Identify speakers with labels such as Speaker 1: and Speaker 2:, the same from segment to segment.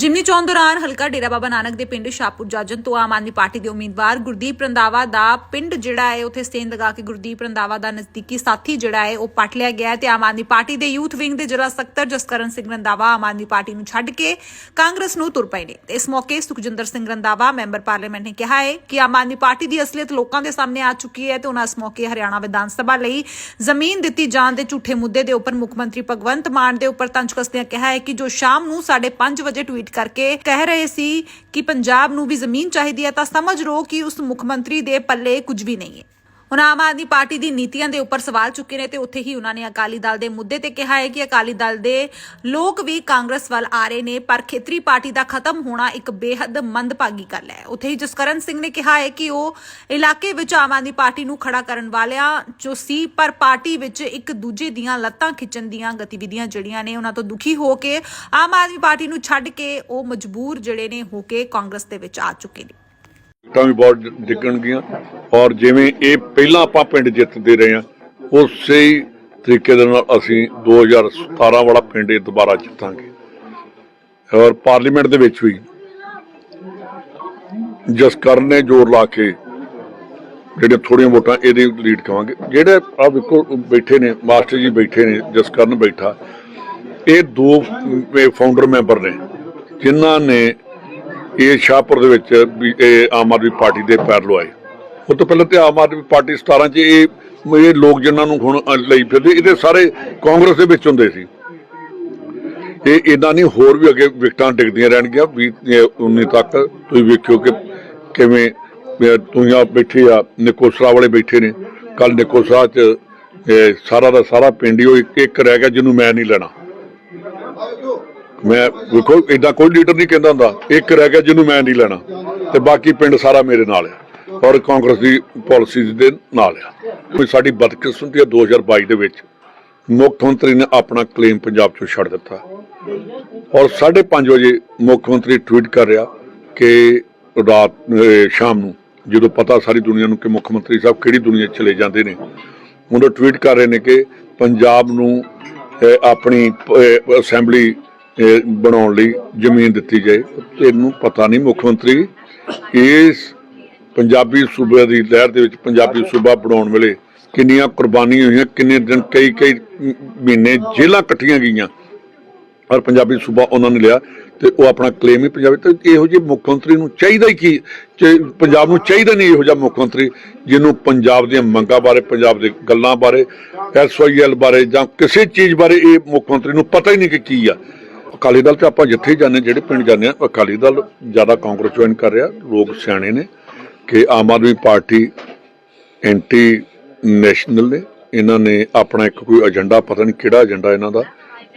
Speaker 1: ਜਿਮਨੀ ਚੋਣ ਦੌਰਾਨ ਹਲਕਾ ਡੇਰਾ ਬਾਬਾ ਨਾਨਕ ਦੇ ਪਿੰਡ ਸ਼ਾਹਪੁਰ ਜਾਜਨ ਤੋਂ ਆਮ ਆਦਮੀ ਪਾਰਟੀ ਦੇ ਉਮੀਦਵਾਰ ਗੁਰਦੀਪ ਰੰਦਾਵਾ ਦਾ ਪਿੰਡ ਜਿਹੜਾ ਹੈ, ਉੱਥੇ ਸਟੇਨ ਲਗਾ ਕੇ ਗੁਰਦੀਪ ਰੰਦਾਵਾ ਦਾ ਨਜ਼ਦੀਕੀ ਸਾਥੀ ਜਿਹੜਾ ਹੈ, ਉਹ ਪਟ ਲਿਆ ਗਿਆ ਤੇ ਆਮ ਆਦਮੀ ਪਾਰਟੀ ਦੇ ਯੂਥ ਵਿੰਗ ਦੇ ਜ਼ਿਲ੍ਹਾ ਸਕੱਤਰ ਜਸਕਰਨ ਸਿੰਘ ਰੰਦਾਵਾ ਆਮ ਆਦਮੀ ਪਾਰਟੀ ਨੂੰ ਛੱਡ ਕੇ ਕਾਂਗਰਸ ਨੂੰ ਤੁਰ ਪਏ ਨੇ। ਇਸ ਮੌਕੇ ਸੁਖਜਿੰਦਰ ਸਿੰਘ ਰੰਦਾਵਾ ਮੈਂਬਰ ਪਾਰਲੀਮੈਂਟ ਨੇ ਕਿਹਾ ਹੈ ਕਿ ਆਮ ਆਦਮੀ ਪਾਰਟੀ ਦੀ ਅਸਲੀਅਤ ਲੋਕਾਂ ਦੇ ਸਾਹਮਣੇ ਆ ਚੁੱਕੀ ਹੈ ਤੇ ਉਹਨਾਂ ਇਸ ਮੌਕੇ ਹਰਿਆਣਾ ਵਿਧਾਨ ਸਭਾ ਲਈ ਜ਼ਮੀਨ ਦਿੱਤੀ ਜਾਣ ਦੇ ਝੂਠੇ ਮੁੱਦੇ ਦੇ ਉੱਪਰ ਮੁੱਖ ਮੰਤਰੀ ਭਗਵੰਤ ਮਾਨ ਦੇ ਉੱਪਰ ਤੰਜ ਕੱਸਦਿਆਂ ਕਿਹਾ ਹੈ ਕਿ ਜੋ ਸ਼ਾਮ ਨੂੰ 5:30 ਵਜੇ ਟਵੀਟ ਕਰਕੇ ਕਹਿ ਰਹੇ ਸੀ ਕਿ ਪੰਜਾਬ ਨੂੰ ਵੀ ਜ਼ਮੀਨ ਚਾਹੀਦੀ ਹੈ ਤਾਂ ਸਮਝ ਲਓ ਕਿ ਉਸ ਮੁੱਖ ਮੰਤਰੀ ਦੇ ਪੱਲੇ ਕੁਝ ਵੀ ਨਹੀਂ ਹੈ। ਹੁਣ ਆਮ ਆਦਮੀ ਪਾਰਟੀ ਦੀ ਨੀਤੀਆਂ ਦੇ ਉੱਪਰ ਸਵਾਲ ਚੁੱਕੇ ਨੇ ਤੇ ਉੱਥੇ ਹੀ ਉਹਨਾਂ ਨੇ ਅਕਾਲੀ ਦਲ ਦੇ ਮੁੱਦੇ ਤੇ ਕਿਹਾ ਹੈ ਕਿ ਅਕਾਲੀ ਦਲ ਦੇ ਲੋਕ ਵੀ ਕਾਂਗਰਸ ਵੱਲ ਆ ਰਹੇ ਨੇ, ਪਰ ਖੇਤਰੀ ਪਾਰਟੀ ਦਾ ਖਤਮ ਹੋਣਾ ਇੱਕ ਬੇਹੱਦ ਮੰਦਭਾਗੀ ਗੱਲ ਹੈ। ਉੱਥੇ ਹੀ ਜਸਕਰਨ ਸਿੰਘ ਨੇ ਕਿਹਾ ਹੈ ਕਿ ਉਹ ਇਲਾਕੇ ਵਿੱਚ ਆਮ ਆਦਮੀ ਪਾਰਟੀ ਨੂੰ ਖੜਾ ਕਰਨ ਵਾਲਿਆਂ ਜੋ ਸੀ, ਪਰ ਪਾਰਟੀ ਵਿੱਚ ਇੱਕ ਦੂਜੇ ਦੀਆਂ ਲੱਤਾਂ ਖਿੱਚਣ ਦੀਆਂ ਗਤੀਵਿਧੀਆਂ ਜਿਹੜੀਆਂ ਨੇ ਉਹਨਾਂ ਤੋਂ ਦੁਖੀ ਹੋ ਕੇ ਆਮ ਆਦਮੀ ਪਾਰਟੀ ਨੂੰ ਛੱਡ ਕੇ ਉਹ ਮਜਬੂਰ ਜਿਹੜੇ ਨੇ ਹੋ ਕੇ ਕਾਂਗਰਸ ਦੇ ਵਿੱਚ ਆ ਚੁੱਕੇ ਨੇ।
Speaker 2: ਤਾਂ ਵੀ ਬਹੁਤ ਡਿੱਗਣਗੀਆਂ। ਔਰ ਜਿਵੇਂ ਇਹ ਪਹਿਲਾਂ ਆਪਾਂ ਪਿੰਡ ਜਿੱਤਦੇ ਰਹੇ ਹਾਂ, ਉਸੇ ਹੀ ਤਰੀਕੇ ਦੇ ਨਾਲ ਅਸੀਂ 2017 ਵਾਲਾ ਪਿੰਡ ਇਹ ਦੁਬਾਰਾ ਜਿੱਤਾਂਗੇ। ਔਰ ਪਾਰਲੀਮੈਂਟ ਦੇ ਵਿੱਚ ਵੀ ਜਸਕਰਨ ਨੇ ਜ਼ੋਰ ਲਾ ਕੇ ਜਿਹੜੇ ਥੋੜੀਆਂ ਵੋਟਾਂ ਇਹਦੇ ਲੀਡ ਕਵਾਂਗੇ। ਜਿਹੜੇ ਆ ਵੇਖੋ, ਬੈਠੇ ਨੇ, ਮਾਸਟਰ ਜੀ ਬੈਠੇ ਨੇ, ਜਸਕਰਨ ਬੈਠਾ। ਇਹ ਦੋ ਫਾਊਂਡਰ ਮੈਂਬਰ ਨੇ, ਜਿਨ੍ਹਾਂ ਨੇ ਇਹ ਸ਼ਾਹਪੁਰ ਦੇ ਵਿੱਚ ਵੀ ਇਹ ਆਮ ਆਦਮੀ ਪਾਰਟੀ ਦੇ ਪੈਰ ਲਵਾਏ ਉਹ ਤੋਂ ਪਹਿਲਾਂ ਤੇ ਆਮ ਆਦਮੀ ਪਾਰਟੀ 17 ਚ ਇਹ ਇਹ ਲੋਕ ਜਿਨ੍ਹਾਂ ਨੂੰ ਹੁਣ ਲਈ ਫਿਰਦੇ ਇਹਦੇ ਸਾਰੇ ਕਾਂਗਰਸ ਦੇ ਵਿੱਚ ਹੁੰਦੇ ਸੀ। ਇਹ ਇਦਾਂ ਨਹੀਂ ਹੋਰ ਵੀ ਅੱਗੇ ਵਿਕਟਾਂ ਡਿੱਗਦੀਆਂ ਰਹਿਣਗੀਆਂ 20 19 ਤੱਕ ਤੁਸੀਂ ਵੇਖਿਓ ਕਿ ਕਿਵੇਂ ਅ, ਬੈਠੇ ਆ ਨਿਕੋਸਰਾ ਵਾਲੇ ਬੈਠੇ ਨੇ। ਕੱਲ ਨਿਕੋਸਰਾ ਚ ਸਾਰਾ ਦਾ ਸਾਰਾ ਪਿੰਡ ਹੀ ਉਹ ਇੱਕ ਰਹਿ ਗਿਆ ਜਿਹਨੂੰ ਮੈਂ ਨਹੀਂ ਲੈਣਾ। ਮੈਂ ਵੇਖੋ ਇਦਾਂ ਕੋਈ ਲੀਡਰ ਨਹੀਂ ਕਹਿੰਦਾ ਹੁੰਦਾ। ਇੱਕ ਰਹਿ ਗਿਆ ਜਿਹਨੂੰ ਮੈਂ ਨਹੀਂ ਲੈਣਾ। ਤੇ ਬਾਕੀ ਪਿੰਡ ਸਾਰਾ ਮੇਰੇ ਨਾਲ ਆ। ਔਰ ਕਾਂਗਰਸ ਦੀ ਪਾਲਿਸੀਜ਼ ਦੇ ਨਾਲ ਆ। ਕੋਈ ਸਾਡੀ ਬਦਕਿਸਮਤੀ ਆ 2022 ਦੇ ਵਿੱਚ। ਮੁੱਖ ਮੰਤਰੀ ਨੇ ਆਪਣਾ ਕਲੇਮ ਪੰਜਾਬ ਚੋਂ ਛੱਡ ਦਿੱਤਾ। ਔਰ 5:30 ਵਜੇ ਮੁੱਖ ਮੰਤਰੀ ਟਵੀਟ ਕਰ ਰਿਹਾ ਕਿ ਰਾਤ ਸ਼ਾਮ ਨੂੰ, ਜਦੋਂ ਪਤਾ ਸਾਰੀ ਦੁਨੀਆ ਨੂੰ ਕਿ ਮੁੱਖ ਮੰਤਰੀ ਸਾਹਿਬ ਕਿਹੜੀ ਦੁਨੀਆ ਚਲੇ ਜਾਂਦੇ ਨੇ, ਉਹਨੂੰ ਟਵੀਟ ਕਰ ਰਹੇ ਨੇ ਕਿ ਪੰਜਾਬ ਨੂੰ ਆਪਣੀ ਅਸੈਂਬਲੀ ਬਣਾਉਣ ਲਈ ਜ਼ਮੀਨ ਦਿੱਤੀ ਜਾਏ ਤੈਨੂੰ ਪਤਾ ਨਹੀਂ ਮੁੱਖ ਮੰਤਰੀ, ਇਸ ਪੰਜਾਬੀ ਸੂਬੇ ਦੀ ਲਹਿਰ ਦੇ ਵਿੱਚ ਪੰਜਾਬੀ ਸੂਬਾ ਬਣਾਉਣ ਵੇਲੇ ਕਿੰਨੀਆਂ ਕੁਰਬਾਨੀਆਂ ਹੋਈਆਂ, ਕਿੰਨੇ ਦਿਨ ਕਈ ਕਈ ਮਹੀਨੇ ਜੇਲ੍ਹਾਂ ਕੱਟੀਆਂ ਗਈਆਂ। ਔਰ ਪੰਜਾਬੀ ਸੂਬਾ ਉਹਨਾਂ ਨੇ ਲਿਆ ਤੇ ਉਹ ਆਪਣਾ ਕਲੇਮ ਹੀ ਪੰਜਾਬੀ ਤੇ ਇਹੋ ਜਿਹੇ ਮੁੱਖ ਮੰਤਰੀ ਨੂੰ ਚਾਹੀਦਾ ਹੀ ਕੀ? ਪੰਜਾਬ ਨੂੰ ਚਾਹੀਦਾ ਨਹੀਂ ਇਹੋ ਜਿਹਾ ਮੁੱਖ ਮੰਤਰੀ ਜਿਹਨੂੰ ਪੰਜਾਬ ਦੀਆਂ ਮੰਗਾਂ ਬਾਰੇ, ਪੰਜਾਬ ਦੇ ਗੱਲਾਂ ਬਾਰੇ ਐਸਵਾਈਐਲ ਬਾਰੇ ਜਾਂ ਕਿਸੇ ਚੀਜ਼ ਬਾਰੇ ਇਹ ਮੁੱਖ ਮੰਤਰੀ ਨੂੰ ਪਤਾ ਹੀ ਨਹੀਂ ਕਿ ਕੀ ਆ। ਅਕਾਲੀ ਦਲ ਤੇ ਆਪਾਂ ਜਿੱਥੇ ਜਾਂਦੇ ਜਿਹੜੇ ਪਿੰਡ ਜਾਂਦੇ ਆ ਅਕਾਲੀ ਦਲ ਜ਼ਿਆਦਾ ਕਾਂਗਰਸ ਜੁਆਇਨ ਕਰ ਰਿਹਾ, ਲੋਕ ਸਿਆਣੇ ਨੇ ਕਿ Aam Aadmi Party anti national ਨੇ। ਇਹਨਾਂ ਨੇ ਆਪਣਾ ਇੱਕ ਕੋਈ ਏਜੰਡਾ ਪਤਾ ਨਹੀਂ ਕਿਹੜਾ ਏਜੰਡਾ ਇਹਨਾਂ ਦਾ,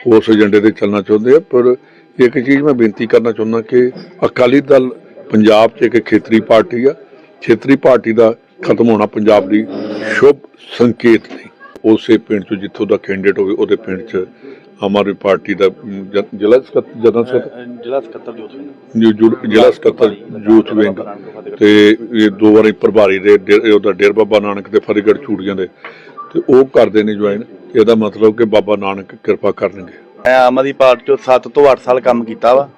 Speaker 2: ਉਸ ਏਜੰਡੇ ਤੇ ਚੱਲਣਾ ਚਾਹੁੰਦੇ ਆ। ਪਰ ਇੱਕ ਚੀਜ਼ ਮੈਂ ਬੇਨਤੀ ਕਰਨਾ ਚਾਹੁੰਦਾ ਕਿ ਅਕਾਲੀ ਦਲ ਪੰਜਾਬ 'ਚ ਇੱਕ ਖੇਤਰੀ ਪਾਰਟੀ ਆ। ਖੇਤਰੀ ਪਾਰਟੀ ਦਾ ਖਤਮ ਹੋਣਾ ਪੰਜਾਬ ਦੀ ਸ਼ੁਭ ਸੰਕੇਤ ਨਹੀਂ। ਉਸੇ ਪਿੰਡ 'ਚ ਜਿੱਥੋਂ ਦਾ ਕੈਂਡੀਡੇਟ ਹੋਵੇ, ਉਹਦੇ ਪਿੰਡ 'ਚ ਆਦਮੀ ਪਾਰਟੀ ਦਾ ਅਮ, ਜ- ਜ਼ਿਲ੍ਹਾ ਸਕੱਤਰ ਜਨਰਲ ਸਕੱਤਰ
Speaker 3: ਜ਼ਿਲ੍ਹਾ ਸਕੱਤਰ ਜੋਤ
Speaker 2: ਜ਼ਿਲ੍ਹਾ ਸਕੱਤਰ ਯੂਥ ਵਿੰਗ। ਤੇ ਇਹ ਦੋ ਵਾਰੀ ਪ੍ਰਭਾਰੀ ਦੇ ਡੇ- ਉਹਦਾ ਡੇਰ ਬਾਬਾ ਨਾਨਕ ਦੇ ਫਤਿਹਗੜ੍ਹ ਚੂੜੀਆਂ ਦੇ। ਤੇ ਉਹ ਕਰਦੇ ਨੇ ਜੁਆਇਨ। ਇਹਦਾ ਮਤਲਬ ਕਿ ਬਾਬਾ ਨਾਨਕ ਕਿਰਪਾ ਕਰਨਗੇ।
Speaker 3: ਮੈਂ ਆਮ ਆਦਮੀ ਪਾਰਟੀ ਤੋਂ 7 ਤੋਂ 8 ਸਾਲ ਕੰਮ ਕੀਤਾ ਵਾ।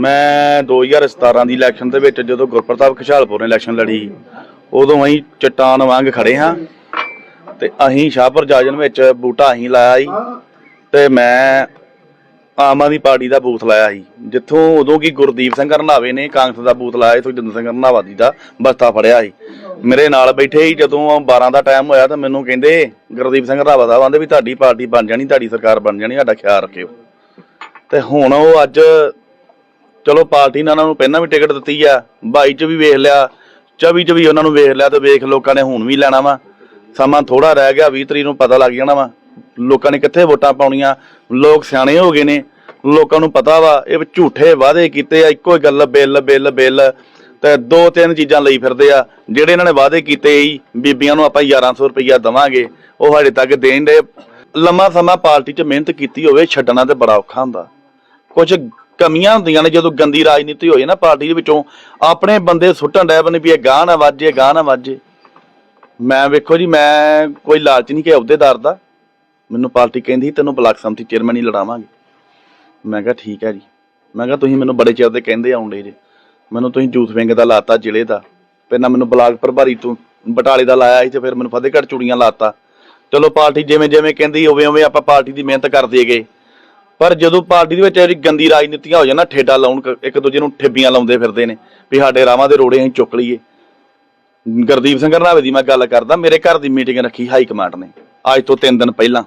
Speaker 3: ਮੈਂ 2017 ਦੀ ਇਲੈਕਸ਼ਨ ਦੇ ਵਿੱਚ ਜਦੋਂ ਗੁਰਪ੍ਰਤਾਪ ਖੁਸ਼ਹਾਲਪੁਰ ਨੇ ਇਲੈਕਸ਼ਨ ਲੜੀ ਉਦੋਂ ਅਸੀਂ ਚਟਾਨ ਵਾਂਗ ਖੜੇ ਹਾਂ। ਤੇ ਅਸੀਂ ਸ਼ਾਹਪੁਰ ਜਾਜਨ ਵਿੱਚ ਬੂਟਾ ਅਸੀਂ ਲਾਇਆ ਸੀ। ਤੇ ਮੈਂ ਆਮ ਆਦਮੀ ਪਾਰਟੀ ਦਾ ਬੂਥ ਲਾਇਆ ਸੀ। ਜਿੱਥੋਂ ਉਦੋਂ ਕੀ ਗੁਰਦੀਪ ਸਿੰਘ ਰੰਧਾਵੇ ਨੇ ਕਾਂਗਰਸ ਦਾ ਬੂਥ ਲਾਇਆ ਸੀ ਜਿੰਦਰ ਸਿੰਘ ਰੰਧਾਵਾ ਜੀ ਦਾ ਬਸਤਾ ਫੜਿਆ ਸੀ। ਮੇਰੇ ਨਾਲ ਬੈਠੇ ਸੀ, ਜਦੋਂ 12 ਦਾ ਟਾਈਮ ਹੋਇਆ ਤਾਂ ਮੈਨੂੰ ਕਹਿੰਦੇ, ਗੁਰਦੀਪ ਸਿੰਘ ਰੰਧਾਵਾ ਦਾ ਕਹਿੰਦੇ ਵੀ ਤੁਹਾਡੀ ਪਾਰਟੀ ਬਣ ਜਾਣੀ, ਤੁਹਾਡੀ ਸਰਕਾਰ ਬਣ ਜਾਣੀ, ਸਾਡਾ ਖਿਆਲ ਰੱਖਿਓ। ਤੇ ਹੁਣ ਉਹ ਅੱਜ ਚਲੋ ਪਾਰਟੀ ਨੇ ਉਹਨਾਂ ਨੂੰ ਪਹਿਲਾਂ ਵੀ ਟਿਕਟ ਦਿੱਤੀ ਆ 22 ਚ ਵੀ ਵੇਖ ਲਿਆ 24 ਚ ਵੀ ਉਹਨਾਂ ਨੂੰ ਵੇਖ ਲਿਆ ਤੇ ਵੇਖ ਲੋਕਾਂ ਨੇ ਹੁਣ ਵੀ ਲੈਣਾ ਵਾ। ਸਮਾਂ ਥੋੜਾ ਰਹਿ ਗਿਆ 20 ਤਰੀਕ ਨੂੰ ਪਤਾ ਲੱਗ ਜਾਣਾ ਵਾ। ਲੋਕਾਂ ਨੇ ਕਿੱਥੇ ਵੋਟਾਂ ਪਾਉਣੀਆਂ? ਲੋਕ ਸਿਆਣੇ ਹੋ ਗਏ ਨੇ। ਲੋਕਾਂ ਨੂੰ ਪਤਾ ਵਾ, ਇਹ ਝੂਠੇ ਵਾਅਦੇ ਕੀਤੇ ਆ, ਇੱਕੋ ਹੀ ਗੱਲ, ਬਿੱਲ ਬਿੱਲ ਬਿੱਲ। ਤੇ ਦੋ ਤਿੰਨ ਚੀਜ਼ਾਂ ਲਈ ਫਿਰਦੇ ਆ, ਜਿਹੜੇ ਇਹਨਾਂ ਨੇ ਵਾਅਦੇ ਕੀਤੇ ਸੀ, ਬੀਬੀਆਂ ਨੂੰ ਆਪਾਂ 1100 ਰੁਪਈਆ ਦਵਾਂਗੇ, ਉਹ ਹਜੇ ਤੱਕ ਦੇਣ ਦੇ। ਲੰਮਾ ਸਮਾਂ ਪਾਰਟੀ 'ਚ ਮਿਹਨਤ ਕੀਤੀ ਹੋਵੇ, ਛੱਡਣਾ ਤੇ ਬੜਾ ਔਖਾ ਹੁੰਦਾ। ਕੁਝ ਕਮੀਆਂ ਹੁੰਦੀਆਂ ਨੇ, ਜਦੋਂ ਗੰਦੀ ਰਾਜਨੀਤੀ ਹੋਏ ਨਾ ਪਾਰਟੀ ਦੇ ਵਿੱਚੋਂ, ਆਪਣੇ ਬੰਦੇ ਸੁੱਟਣ ਡੈ ਬਨੇ ਵੀ ਇਹ ਗਾਹ ਨਾ ਵਾਜੇ ਗਾਹ ਨਾ ਵਾਜੇ। ਮੈਂ ਵੇਖੋ ਜੀ, ਮੈਂ ਕੋਈ ਲਾਲਚ ਨਹੀਂ ਕਿ ਅਹੁਦੇਦਾਰ ਦਾ। ਮੈਨੂੰ ਪਾਰਟੀ ਕਹਿੰਦੀ ਤੈਨੂੰ ਬਲਾਕ ਸੰਮਤੀ ਚੇਅਰਮੈਨ ਹੀ ਲੜਾਵਾਂਗੇ। ਮੈਂ ਕਿਹਾ, ਠੀਕ ਹੈ ਜੀ। ਮੈਂ ਕਿਹਾ, ਤੁਸੀਂ ਮੈਨੂੰ ਬੜੇ ਚਿਰ ਦੇ ਕਹਿੰਦੇ ਆਉਂਦੇ ਜੇ। ਮੈਨੂੰ ਤੁਸੀਂ ਜੂਥ ਵਿੰਗ ਦਾ ਲਾਤਾ, ਜ਼ਿਲ੍ਹੇ ਦਾ। ਪਹਿਲਾਂ ਮੈਨੂੰ ਬਲਾਕ ਪ੍ਰਭਾਰੀ ਤੋਂ ਬਟਾਲੇ ਦਾ ਲਾਇਆ ਸੀ ਤੇ ਫਿਰ ਮੈਨੂੰ ਫਤਿਹਗੜ੍ਹ ਚੂੜੀਆਂ ਲਾਤਾ। ਚਲੋ ਪਾਰਟੀ ਜਿਵੇਂ ਜਿਵੇਂ ਕਹਿੰਦੀ ਉਵੇਂ ਉਵੇਂ ਆਪਾਂ ਪਾਰਟੀ ਦੀ ਮਿਹਨਤ ਕਰਦੇ ਗਏ। ਪਰ ਜਦੋਂ ਪਾਰਟੀ ਦੇ ਵਿੱਚ ਇਹਦੀ ਗੰਦੀ ਰਾਜਨੀਤੀਆਂ ਹੋ ਜਾਣਾ ਠੇਡਾ ਲਾਉਣ ਕ- ਇੱਕ ਦੂਜੇ ਨੂੰ ਠੇਬੀਆਂ ਲਾਉਂਦੇ ਫਿਰਦੇ ਨੇ, ਵੀ ਸਾਡੇ ਰਾਵਾਂ ਦੇ ਰੋੜੇ ਅਸੀਂ ਚੁੱਕ ਲਈਏ। ਗੁਰਦੀਪ ਸਿੰਘ ਰਣਾਵੇ ਦੀ ਮੈਂ ਗੱਲ ਕਰਦਾ, ਮੇਰੇ ਘਰ ਦੀ ਮੀਟਿੰਗ ਰੱਖੀ ਹਾਈ ਕਮਾਂਡ ਨੇ, ਅੱਜ ਤੋਂ 3 ਦਿਨ ਪਹਿਲਾਂ।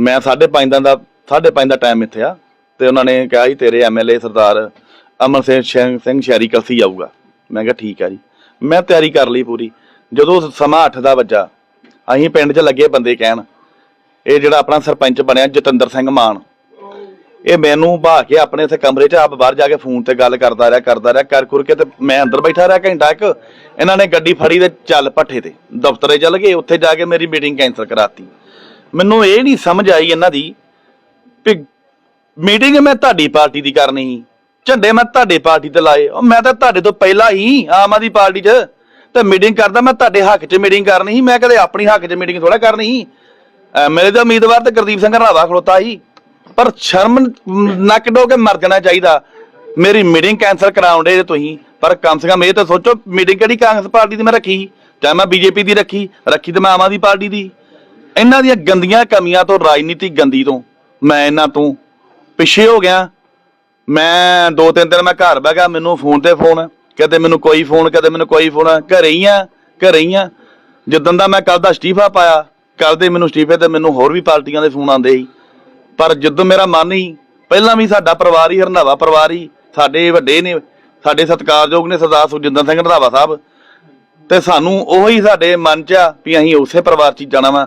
Speaker 3: ਮੈਂ 5:30 ਦਾ ਦਾ 5:30 ਦਾ ਟਾਈਮ ਇੱਥੇ ਆ, ਤੇ ਉਹਨਾਂ ਨੇ ਕਿਹਾ ਜੀ, ਤੇਰੇ ਐਮਐਲਏ ਸਰਦਾਰ ਅਮਰ ਸਿੰਘ ਸਿੰਘ ਸ਼ਹਿਰੀ ਕਲਸੀ ਆਊਗਾ। ਮੈਂ ਕਿਹਾ, ਠੀਕ ਆ ਜੀ। ਮੈਂ ਤਿਆਰੀ ਕਰ ਲਈ ਪੂਰੀ। ਜਦੋਂ ਸਮਾਂ 8 ਦਾ ਵੱਜਾ, ਅਸੀਂ ਪਿੰਡ 'ਚ ਲੱਗੇ ਬੰਦੇ ਕਹਿਣ, ਇਹ ਜਿਹੜਾ ਆਪਣਾ ਸਰਪੰਚ ਬਣਿਆ ਜਤਿੰਦਰ ਸਿੰਘ ਮਾਨ, ਇਹ ਮੈਨੂੰ ਬਹਾ ਕੇ ਆਪਣੇ ਇੱਥੇ ਕਮਰੇ 'ਚ ਆਪ ਬਾਹਰ ਜਾ ਕੇ ਫੋਨ ਤੇ ਗੱਲ ਕਰਦਾ ਰਿਹਾ ਕਰਦਾ ਰਿਹਾ, ਕਰ ਕੁਰ ਕੇ ਤੇ ਮੈਂ ਅੰਦਰ ਬੈਠਾ ਰਿਹਾ ਘੰਟਾ ਇੱਕ ਇਹਨਾਂ ਨੇ ਗੱਡੀ ਫੜੀ ਤੇ ਚੱਲ ਪੱਠੇ ਤੇ। ਦਫ਼ਤਰੇ ਚੱਲ ਗਏ, ਉੱਥੇ ਜਾ ਕੇ ਮੇਰੀ ਮੀਟਿੰਗ ਕੈਂਸਲ ਕਰਾਤੀ। ਮੈਨੂੰ ਇਹ ਨਹੀਂ ਸਮਝ ਆਈ ਇਹਨਾਂ ਦੀ ਵੀ ਮੀਟਿੰਗ ਮੈਂ ਤੁਹਾਡੀ ਪਾਰਟੀ ਦੀ ਕਰਨੀ ਸੀ। ਝੰਡੇ ਮੈਂ ਤੁਹਾਡੇ ਪਾਰਟੀ ਤੇ ਲਾਏ। ਉਹ ਮੈਂ ਤਾਂ ਤੁਹਾਡੇ ਤੋਂ ਪਹਿਲਾਂ ਹੀ ਆਮ ਆਦਮੀ ਪਾਰਟੀ 'ਚ ਤੇ ਮੀਟਿੰਗ ਕਰਦਾ, ਮੈਂ ਤੁਹਾਡੇ ਹੱਕ 'ਚ ਮੀਟਿੰਗ ਕਰਨੀ ਸੀ। ਮੈਂ ਕਦੇ ਆਪਣੀ ਹੱਕ 'ਚ ਮੀਟਿੰਗ ਥੋੜਾ ਕਰਨੀ ਸੀ। ਮੇਰੇ ਦਾ ਉਮੀਦਵਾਰ ਤੇ ਗੁਰਦੀਪ ਸਿੰਘ ਰਣਾਵਾ ਖਲੋਤਾ ਸੀ। ਪਰ ਸ਼ਰਮ ਨੱਕ ਡੋ ਕੇ ਮਰ ਜਾਣਾ ਚਾਹੀਦਾ। ਮੇਰੀ ਮੀਟਿੰਗ ਕੈਂਸਲ ਕਰਾਉਂਦੇ ਜੇ ਤੁਸੀਂ। ਪਰ ਕਮ ਸੇ ਕਮ ਇਹ ਤਾਂ ਸੋਚੋ ਮੀਟਿੰਗ ਕਿਹੜੀ ਕਾਂਗਰਸ ਪਾਰਟੀ ਦੀ ਮੈਂ ਰੱਖੀ ਸੀ? ਚਾਹੇ ਮੈਂ ਬੀਜੇਪੀ ਦੀ ਰੱਖੀ ਰੱਖੀ ਤੇ ਮੈਂ ਆਮ ਆਦਮੀ ਪਾਰਟੀ ਦੀ। ਇਹਨਾਂ ਦੀਆਂ ਗੰਦੀਆਂ ਕਮੀਆਂ ਤੋਂ, ਰਾਜਨੀਤਿਕ ਗੰਦੀ ਤੋਂ, ਮੈਂ ਇਹਨਾਂ ਤੋਂ ਪਿੱਛੇ ਹੋ ਗਿਆ। ਮੈਂ ਦੋ ਤਿੰਨ ਦਿਨ ਮੈਂ ਘਰ ਬਹਿ ਗਿਆ, ਮੈਨੂੰ ਫੋਨ ਤੇ ਫੋਨ, ਕਦੇ ਮੈਨੂੰ ਕੋਈ ਫੋਨ, ਕਦੇ ਮੈਨੂੰ ਕੋਈ ਫੋਨ, ਘਰੇ ਹੀ ਆ, ਘਰੇ ਹੀ ਆ। ਜਿੱਦਣ ਦਾ ਮੈਂ ਕੱਲ ਦਾ ਅਸਤੀਫਾ ਪਾਇਆ ਕੱਲ ਦੇ ਮੈਨੂੰ ਅਸਤੀਫੇ ਤੇ ਮੈਨੂੰ ਹੋਰ ਵੀ ਪਾਰਟੀਆਂ ਦੇ ਫੋਨ ਆਉਂਦੇ ਸੀ। ਪਰ ਜਦੋਂ ਮੇਰਾ ਮਨ ਹੀ ਪਹਿਲਾਂ ਵੀ ਸਾਡਾ ਪਰਿਵਾਰ ਹੀ ਹਰਨਾਵਾ ਪਰਿਵਾਰ ਹੀ, ਸਾਡੇ ਵੱਡੇ ਨੇ, ਸਾਡੇ ਸਤਿਕਾਰਯੋਗ ਨੇ ਸਰਦਾਰ ਸੁਖਜਿੰਦਰ ਸਿੰਘ ਰੰਧਾਵਾ ਸਾਹਿਬ। ਤੇ ਸਾਨੂੰ ਉਹੀ ਸਾਡੇ ਮਨ ਚ ਆ ਵੀ ਅਸੀਂ ਉਸੇ ਪਰਿਵਾਰ ਚ ਜਾਣਾ ਵਾ।